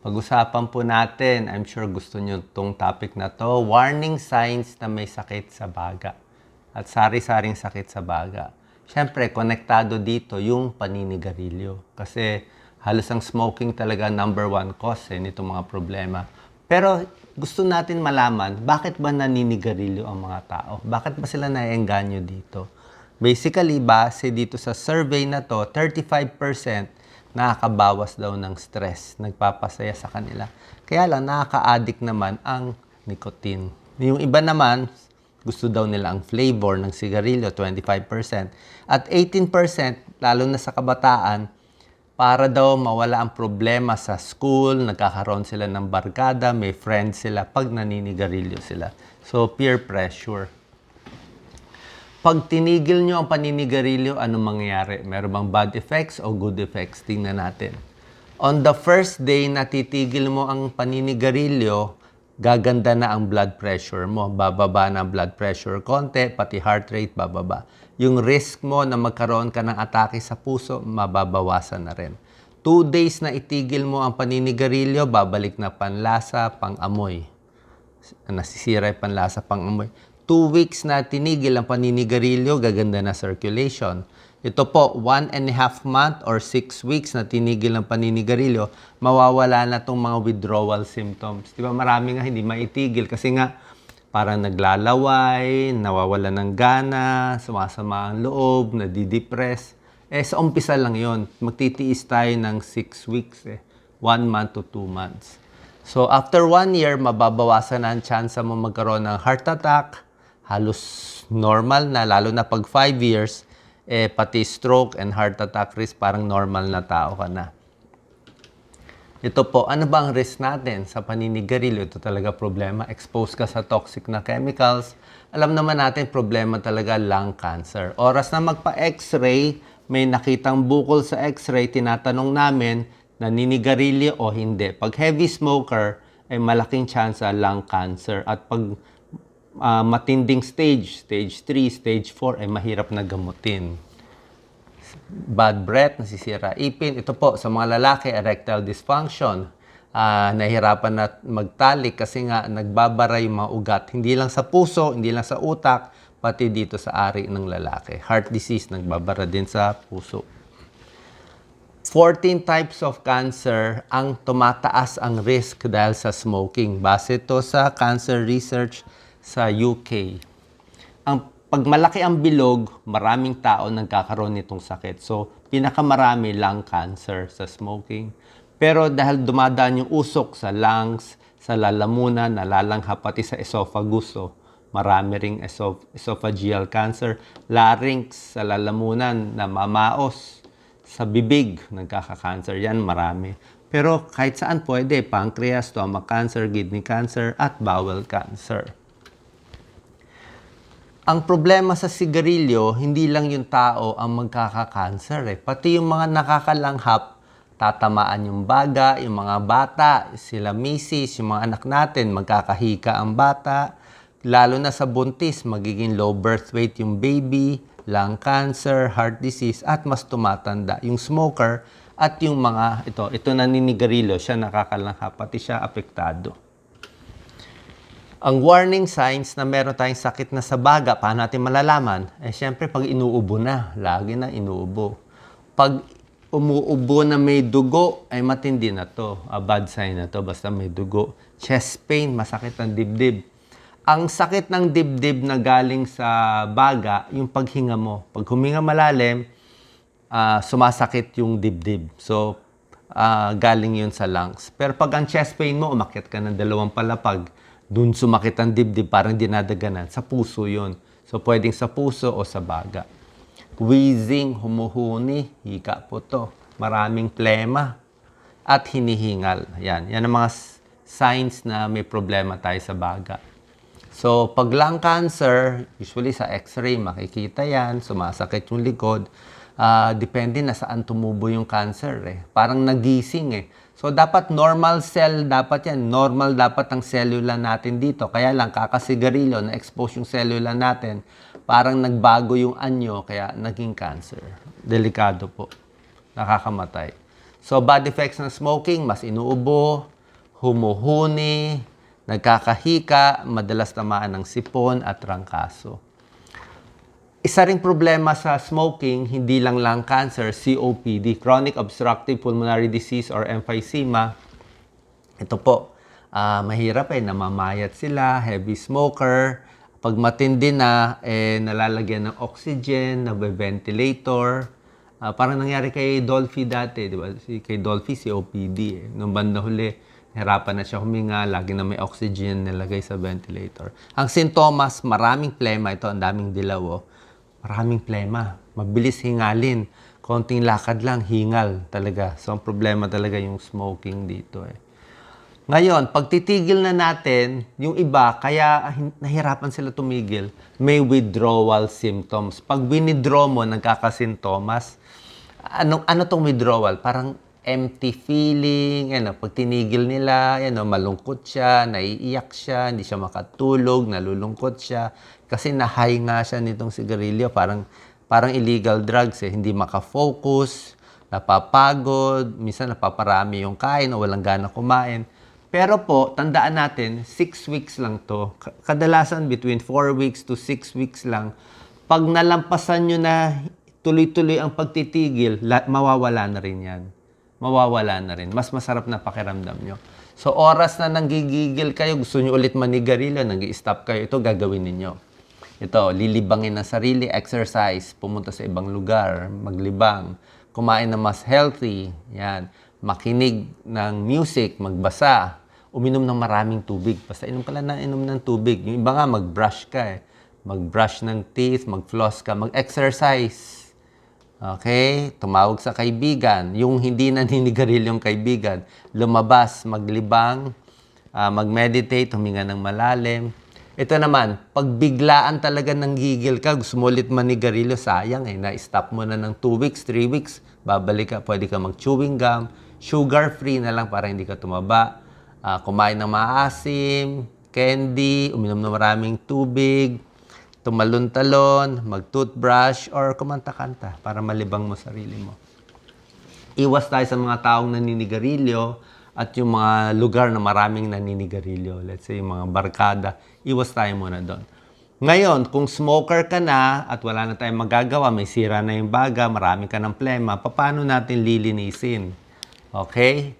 Pag-usapan po natin, I'm sure gusto nyo itong topic na to, warning signs na may sakit sa baga. At sari-saring sakit sa baga. Siyempre, konektado dito yung paninigarilyo. Kasi halos ang smoking talaga number one cause eh, nitong mga problema. Pero gusto natin malaman, bakit ba naninigarilyo ang mga tao? Bakit ba sila naiengganyo dito? Basically, base dito sa survey na to, 35% nakakabawas daw ng stress, nagpapasaya sa kanila. Kaya lang, nakaka-addict naman ang nicotine. Yung iba naman, gusto daw nila ang flavor ng sigarilyo, 25%. At 18%, lalo na sa kabataan, para daw mawala ang problema sa school, nagkakaroon sila ng barkada, may friends sila pag naninigarilyo sila. So, peer pressure. Pag tinigil nyo ang paninigarilyo, anong mangyayari? Meron bang bad effects o good effects? Tingnan natin. On the first day na titigil mo ang paninigarilyo, gaganda na ang blood pressure mo. Bababa na ang blood pressure konti, pati heart rate bababa. Yung risk mo na magkaroon ka ng atake sa puso, mababawasan na rin. Two days na itigil mo ang paninigarilyo, babalik na panlasa, pang-amoy nasisira yung panlasa pang amoy. Two weeks na tinigil ang paninigarilyo, gaganda na circulation. Ito po, one and a half month or six weeks na tinigil ang paninigarilyo, mawawala na itong mga withdrawal symptoms. Di ba marami nga hindi maitigil kasi nga parang naglalaway, nawawala ng gana, sumasama ang loob, nadidepress. Eh, sa umpisa lang yon Magtitiis tayo ng six weeks eh. One month to two months. So, after one year, mababawasan na ang chance mo magkaroon ng heart attack. Halos normal na, lalo na pag five years, eh, pati stroke and heart attack risk, parang normal na tao ka na. Ito po, ano ba ang risk natin sa paninigarilyo? Ito talaga problema. Expose ka sa toxic na chemicals. Alam naman natin, problema talaga lung cancer. Oras na magpa-x-ray, may nakitang bukol sa x-ray, tinatanong namin, naninigarilyo o hindi. Pag heavy smoker, ay malaking chance sa lung cancer. At pag ah, matinding stage, stage 3, stage 4, ay mahirap na gamutin bad breath, nasisira ipin. Ito po, sa mga lalaki, erectile dysfunction. Ah, nahihirapan na magtalik kasi nga nagbabara yung mga ugat. Hindi lang sa puso, hindi lang sa utak, pati dito sa ari ng lalaki. Heart disease, nagbabara din sa puso. 14 types of cancer ang tumataas ang risk dahil sa smoking. Base to sa cancer research sa UK. Ang pag malaki ang bilog, maraming tao nagkakaroon nitong sakit. So, pinakamarami lung cancer sa smoking. Pero dahil dumadaan yung usok sa lungs, sa lalamunan, nalalangha pati sa esophagus, so marami ring esoph- esophageal cancer, larynx sa lalamunan, na mamaos, sa bibig, nagkaka-cancer yan, marami. Pero kahit saan pwede, pancreas, stomach cancer, kidney cancer, at bowel cancer. Ang problema sa sigarilyo, hindi lang yung tao ang magkaka-cancer eh. Pati yung mga nakakalanghap, tatamaan yung baga, yung mga bata, sila misis, yung mga anak natin, magkakahika ang bata. Lalo na sa buntis, magiging low birth weight yung baby, lung cancer, heart disease, at mas tumatanda yung smoker at yung mga, ito, ito naninigarilyo, siya nakakalanghap, pati siya apektado. Ang warning signs na meron tayong sakit na sa baga, paano natin malalaman? Eh, syempre, pag inuubo na, lagi na inuubo. Pag umuubo na may dugo, ay matindi na to. A bad sign na to, basta may dugo. Chest pain, masakit ang dibdib. Ang sakit ng dibdib na galing sa baga, yung paghinga mo. Pag huminga malalim, ah, sumasakit yung dibdib. So, ah, galing yun sa lungs. Pero pag ang chest pain mo, umakyat ka ng dalawang palapag, dun sumakit ang dibdib, parang dinadaganan. Sa puso yun. So, pwedeng sa puso o sa baga. Wheezing, humuhuni, hika po to. Maraming plema at hinihingal. Yan. Yan ang mga signs na may problema tayo sa baga. So, pag lung cancer, usually sa x-ray, makikita yan, sumasakit yung likod. Ah, depende na saan tumubo yung cancer eh. Parang nagising eh. So, dapat normal cell, dapat yan. Normal dapat ang cellula natin dito. Kaya lang, kakasigarilyo, na-expose yung cellula natin. Parang nagbago yung anyo, kaya naging cancer. Delikado po. Nakakamatay. So, bad effects ng smoking, mas inuubo, humuhuni, nagkakahika, madalas tamaan ng sipon at trangkaso. Isa ring problema sa smoking, hindi lang lung cancer, COPD, chronic obstructive pulmonary disease or emphysema. Ito po, ah, mahirap eh, namamayat sila, heavy smoker. Pag matindi na, eh, nalalagyan ng oxygen, nagbe-ventilator. Ah, parang nangyari kay Dolphy dati, di ba? Si, kay Dolphy, COPD eh. Nung banda huli, hirapan na siya huminga, lagi na may oxygen nilagay sa ventilator. Ang sintomas, maraming plema. Ito, ang daming dilaw, oh. Maraming plema. Mabilis hingalin. Konting lakad lang, hingal talaga. So, ang problema talaga yung smoking dito eh. Ngayon, pag titigil na natin, yung iba, kaya hin- nahirapan sila tumigil, may withdrawal symptoms. Pag winidraw mo, nagkakasintomas, ano, ano tong withdrawal? Parang empty feeling, ano, pag tinigil nila, ano, malungkot siya, naiiyak siya, hindi siya makatulog, nalulungkot siya. Kasi na-high nga siya nitong sigarilyo, parang, parang illegal drugs eh, hindi makafocus, napapagod, minsan napaparami yung kain o walang gana kumain. Pero po, tandaan natin, 6 weeks lang to. Ka- Kadalasan between 4 weeks to 6 weeks lang. Pag nalampasan nyo na tuloy-tuloy ang pagtitigil, la- mawawala na rin yan. Mawawala na rin. Mas masarap na pakiramdam nyo. So, oras na nanggigigil kayo, gusto nyo ulit manigarilyo, nag stop kayo, ito gagawin ninyo. Ito, lilibangin ng sarili, exercise, pumunta sa ibang lugar, maglibang, kumain na mas healthy, yan, makinig ng music, magbasa, uminom ng maraming tubig. Basta inom ka lang na inom ng tubig. Yung iba nga, mag-brush ka eh. Mag-brush ng teeth, mag-floss ka, mag-exercise. Okay? Tumawag sa kaibigan. Yung hindi naninigaril yung kaibigan. Lumabas, maglibang, ah, mag-meditate, huminga ng malalim. Ito naman, pag biglaan talaga nang gigil ka, gusto mo ulit manigarilyo, sayang eh. Na-stop mo na ng 2 weeks, 3 weeks, babalik ka, pwede ka mag-chewing gum, sugar-free na lang para hindi ka tumaba. Ah, kumain ng maasim, candy, uminom ng maraming tubig, tumalon-talon, mag-toothbrush, or kumanta-kanta para malibang mo sarili mo. Iwas tayo sa mga taong naninigarilyo at yung mga lugar na maraming naninigarilyo. Let's say, yung mga barkada. Iwas tayo muna doon. Ngayon, kung smoker ka na at wala na tayong magagawa, may sira na yung baga, marami ka ng plema, paano natin lilinisin? Okay?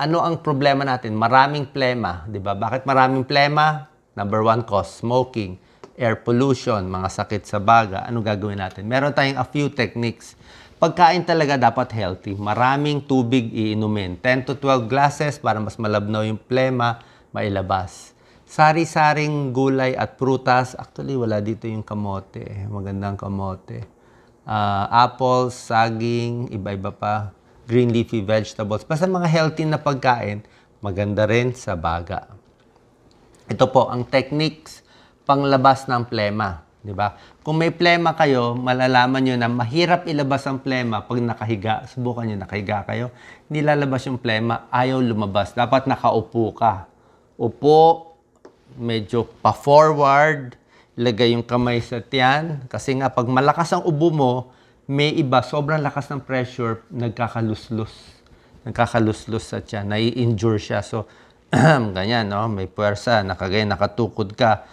Ano ang problema natin? Maraming plema, di ba? Bakit maraming plema? Number one cause, smoking, air pollution, mga sakit sa baga. Ano gagawin natin? Meron tayong a few techniques. Pagkain talaga dapat healthy. Maraming tubig iinumin. 10 to 12 glasses para mas malabnaw yung plema, mailabas. Sari-saring gulay at prutas. Actually, wala dito yung kamote. Magandang kamote. Ah, apples, saging, iba-iba pa. Green leafy vegetables. Basta mga healthy na pagkain, maganda rin sa baga. Ito po ang techniques panglabas ng plema, di ba? Kung may plema kayo, malalaman nyo na mahirap ilabas ang plema pag nakahiga. Subukan nyo, nakahiga kayo. Hindi lalabas yung plema, ayaw lumabas. Dapat nakaupo ka. Upo, medyo pa-forward, lagay yung kamay sa tiyan. Kasi nga, pag malakas ang ubo mo, may iba, sobrang lakas ng pressure, nagkakaluslus. Nagkakaluslus sa tiyan, nai-injure siya. So, ganyan, no? May puwersa, nakagay, nakatukod ka.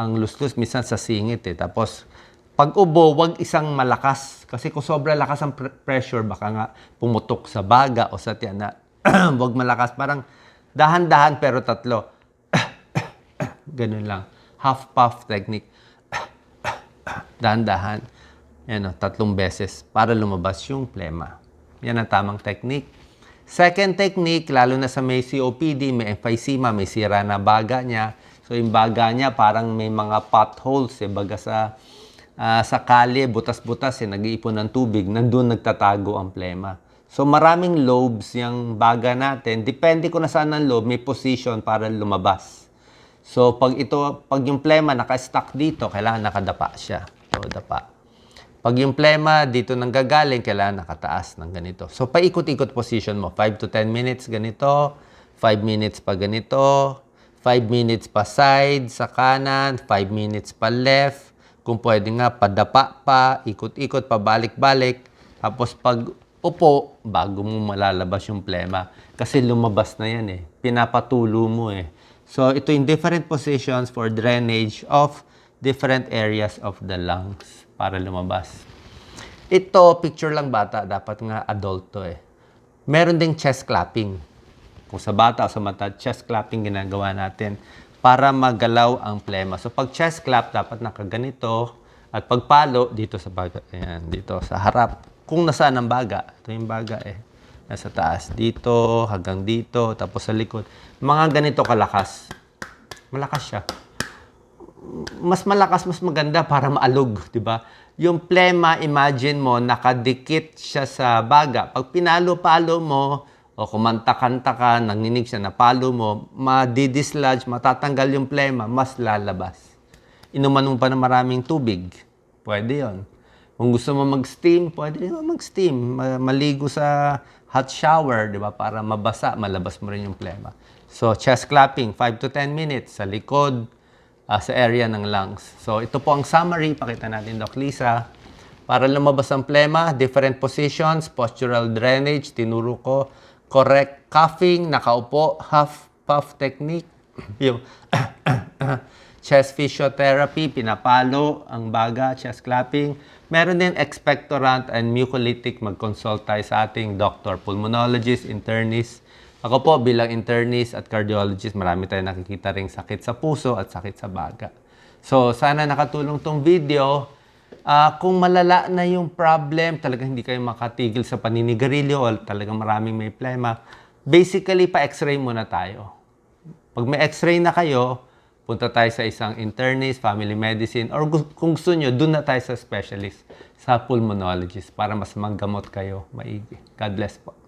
Ang luslus minsan sa singit eh. Tapos, pag ubo, wag isang malakas. Kasi kung sobrang lakas ang pr- pressure, baka nga pumutok sa baga o sa tiyan wag malakas. Parang dahan-dahan pero tatlo. Ganun lang. Half puff technique. Dahan-dahan. Yan o, tatlong beses para lumabas yung plema. Yan ang tamang technique. Second technique, lalo na sa may COPD, may emphysema, may sira na baga niya. So yung baga niya parang may mga potholes, eh, baga sa, ah, sa kalye, butas-butas, eh, nag-iipon ng tubig, nandun nagtatago ang plema. So maraming lobes yung baga natin. Depende kung nasaan ang lobe, may position para lumabas. So pag ito, pag yung plema naka-stuck dito, kailangan nakadapa siya. So dapa. Pag yung plema dito nang gagaling, kailangan nakataas ng ganito. So, paikot-ikot position mo. 5 to 10 minutes ganito, 5 minutes pa ganito, 5 minutes pa side sa kanan, 5 minutes pa left. Kung pwede nga, padapa pa, ikot-ikot, pabalik-balik. Tapos pag upo bago mo malalabas yung plema. Kasi lumabas na yan eh. Pinapatulo mo eh. So, ito yung different positions for drainage of different areas of the lungs para lumabas. Ito, picture lang bata. Dapat nga adult to eh. Meron ding chest clapping. Kung sa bata o sa mata, chest clapping ginagawa natin para magalaw ang plema. So, pag chest clap, dapat nakaganito. At pagpalo, dito sa baga. Ayan, dito sa harap. Kung nasaan ang baga. Ito yung baga eh. Nasa taas. Dito, hanggang dito, tapos sa likod. Mga ganito kalakas. Malakas siya mas malakas, mas maganda para maalog, di ba? Yung plema, imagine mo, nakadikit siya sa baga. Pag pinalo-palo mo, o kumanta-kanta ka, nanginig siya, napalo mo, madidislodge, matatanggal yung plema, mas lalabas. Inuman mo pa ng maraming tubig, pwede yon. Kung gusto mo mag-steam, pwede mo mag-steam. Ma- Maligo sa hot shower, di ba? Para mabasa, malabas mo rin yung plema. So, chest clapping, 5 to 10 minutes sa likod, ah, sa area ng lungs. So, ito po ang summary. Pakita natin, Doc Lisa. Para lumabas ang plema, different positions, postural drainage, tinuro ko, correct coughing, nakaupo, half puff technique, yung chest physiotherapy, pinapalo ang baga, chest clapping. Meron din expectorant and mucolytic, mag-consult tayo sa ating doctor, pulmonologist, internist. Ako po bilang internist at cardiologist, marami tayong nakikita ring sakit sa puso at sakit sa baga. So, sana nakatulong tong video. Ah, kung malala na yung problem, talagang hindi kayo makatigil sa paninigarilyo o talagang maraming may plema, basically, pa-x-ray muna tayo. Pag may x-ray na kayo, punta tayo sa isang internist, family medicine, or kung gusto nyo, dun na tayo sa specialist, sa pulmonologist, para mas manggamot kayo maigi. God bless po.